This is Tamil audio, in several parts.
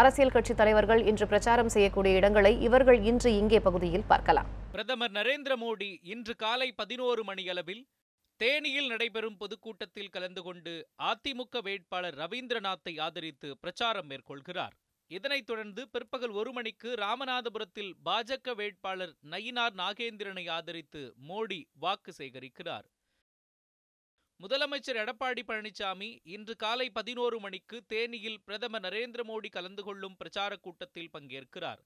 அரசியல் கட்சி தலைவர்கள் இன்று பிரச்சாரம் செய்யக்கூடிய இடங்களை இவர்கள் இன்று இங்கே பகுதியில் பார்க்கலாம். பிரதமர் நரேந்திர மோடி இன்று காலை பதினோரு மணியளவில் தேனியில் நடைபெறும் பொதுக்கூட்டத்தில் கலந்து கொண்டு அதிமுக வேட்பாளர் ரவீந்திரநாத்தை ஆதரித்து பிரச்சாரம் மேற்கொள்கிறார். இதனைத் தொடர்ந்து பிற்பகல் ஒரு மணிக்கு ராமநாதபுரத்தில் பாஜக வேட்பாளர் நயினார் நாகேந்திரனை ஆதரித்து மோடி வாக்கு சேகரிக்கிறார். முதலமைச்சர் எடப்பாடி பழனிசாமி இன்று காலை பதினோரு மணிக்கு தேனியில் பிரதமர் நரேந்திர மோடி கலந்து கொள்ளும் பிரச்சாரக் கூட்டத்தில் பங்கேற்கிறார்.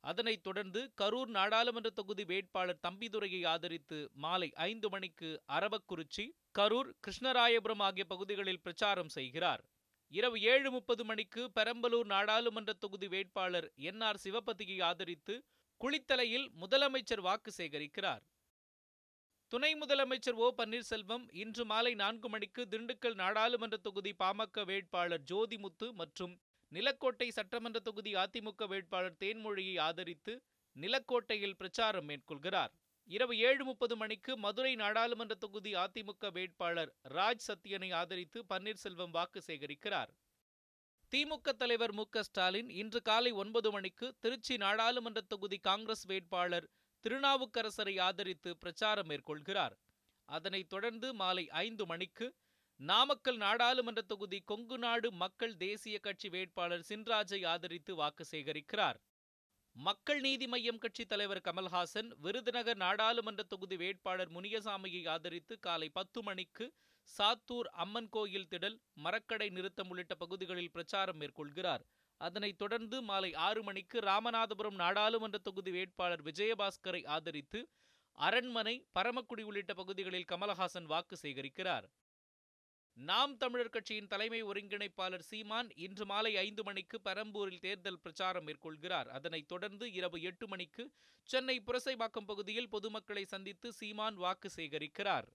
அதனைத் தொடர்ந்து கரூர் நாடாளுமன்ற தொகுதி வேட்பாளர் தம்பிதுரையை ஆதரித்து மாலை ஐந்து மணிக்கு அரவக்குறிச்சி கரூர் கிருஷ்ணராயபுரம் ஆகிய பகுதிகளில் பிரச்சாரம் செய்கிறார். இரவு ஏழு முப்பது மணிக்கு பெரம்பலூர் நாடாளுமன்ற தொகுதி வேட்பாளர் என் ஆர் சிவபதியை ஆதரித்து குளித்தலையில் முதலமைச்சர் வாக்கு சேகரிக்கிறார். துணை முதலமைச்சர் ஓ. பன்னீர்செல்வம் இன்று மாலை நான்கு மணிக்கு திண்டுக்கல் நாடாளுமன்ற தொகுதி பாமக வேட்பாளர் ஜோதிமுத்து மற்றும் நிலக்கோட்டை சட்டமன்ற தொகுதி அதிமுக வேட்பாளர் தேன்மொழியை ஆதரித்து நிலக்கோட்டையில் பிரச்சாரம் மேற்கொள்கிறார். இரவு ஏழு முப்பது மணிக்கு மதுரை நாடாளுமன்ற தொகுதி அதிமுக வேட்பாளர் ராஜ் சத்யனை ஆதரித்து பன்னீர்செல்வம் வாக்கு சேகரிக்கிறார். திமுக தலைவர் மு. க. ஸ்டாலின் இன்று காலை ஒன்பது மணிக்கு திருச்சி நாடாளுமன்ற தொகுதி காங்கிரஸ் வேட்பாளர் திருநாவுக்கரசரை ஆதரித்து பிரச்சாரம் மேற்கொள்கிறார். அதனைத் தொடர்ந்து மாலை ஐந்து மணிக்கு நாமக்கல் நாடாளுமன்ற தொகுதி கொங்கு நாடு மக்கள் தேசிய கட்சி வேட்பாளர் சின்ராஜை ஆதரித்து வாக்கு சேகரிக்கிறார். மக்கள் நீதி மய்யம் கட்சி தலைவர் கமல்ஹாசன் விருதுநகர் நாடாளுமன்ற தொகுதி வேட்பாளர் முனியசாமியை ஆதரித்து காலை பத்து மணிக்கு சாத்தூர் அம்மன் கோயில் திடல் மரக்கடை நிறுத்தம் உள்ளிட்ட பகுதிகளில் பிரச்சாரம் மேற்கொள்கிறார். அதனைத் தொடர்ந்து மாலை ஆறு மணிக்கு ராமநாதபுரம் நாடாளுமன்ற தொகுதி வேட்பாளர் விஜயபாஸ்கரை ஆதரித்து அரண்மனை பரமக்குடி உள்ளிட்ட பகுதிகளில் கமலஹாசன் வாக்கு சேகரிக்கிறார். நாம் தமிழர் கட்சியின் தலைமை ஒருங்கிணைப்பாளர் சீமான் இன்று மாலை ஐந்து மணிக்கு பெரம்பூரில் தேர்தல் பிரச்சாரம் மேற்கொள்கிறார். அதனைத் தொடர்ந்து இரவு எட்டு மணிக்கு சென்னை புரசைபாக்கம் பகுதியில் பொதுமக்களை சந்தித்து சீமான் வாக்கு சேகரிக்கிறார்.